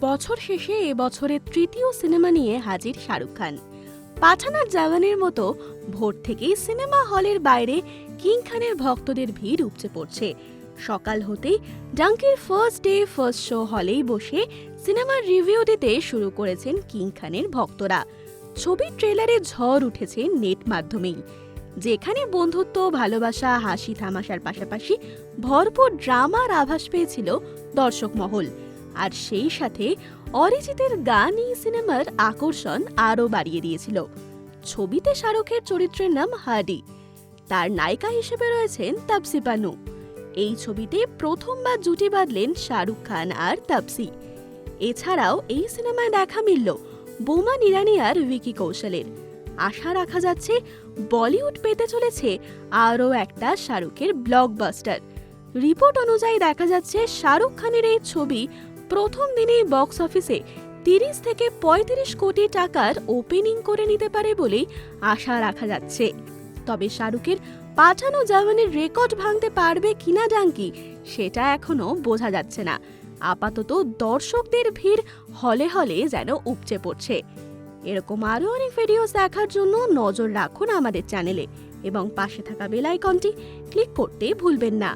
বছর শেষে এ বছরের তৃতীয় সিনেমা নিয়ে হাজির শাহরুখ খান। পাঠানার জাগানের মতো ভোর থেকেই সিনেমা হলের বাইরে কিং খানের ভক্তদের ভিড় উপচে পড়ছে। সকাল হতেই ডাঙ্কির ফার্স্ট ডে ফার্স্ট শো হলেই বসে সিনেমার রিভিউ দিতে শুরু করেছেন কিং খানের ভক্তরা। ছবির ট্রেলারে ঝড় উঠেছে নেট মাধ্যমেই। যেখানে বন্ধুত্ব, ভালোবাসা হাসি তামাশার পাশাপাশি ভরপুর ড্রামার আভাস পেয়েছিল দর্শক মহল। আর সেই সাথে অরিজিতের গান এই সিনেমার আকর্ষণ আরও বাড়িয়ে দিয়েছিল। ছবিতে শাহরুখের চরিত্রের নাম হাডি। তার নায়িকা হিসেবে রয়েছেন তাপসি পানু। এই ছবিতে প্রথমবার জুটি বাঁধলেন শাহরুখ খান আর তাপসি। এছাড়াও এই সিনেমায় দেখা মিলল বোমা নিরানি আর ভিকি কৌশলের। আশা রাখা যাচ্ছে বলিউড পেতে চলেছে আরও একটা শাহরুখের ব্লকবাস্টার। রিপোর্ট অনুযায়ী দেখা যাচ্ছে শাহরুখ খানের এই ছবি প্রথম দিনেই বক্স অফিসে তিরিশ থেকে পঁয়ত্রিশ কোটি টাকার ওপেনিং করে নিতে পারে বলেই আশা রাখা যাচ্ছে। তবে শাহরুখের পাঠানো জামানের রেকর্ড ভাঙতে পারবে কিনা ডাঙ্কি সেটা এখনও বোঝা যাচ্ছে না। আপাতত দর্শকদের ভিড় হলে হলে যেন উপচে পড়ছে। এরকম আরও অনেক ভিডিওস দেখার জন্য নজর রাখুন আমাদের চ্যানেলে এবং পাশে থাকা বেল আইকনটি ক্লিক করতে ভুলবেন না।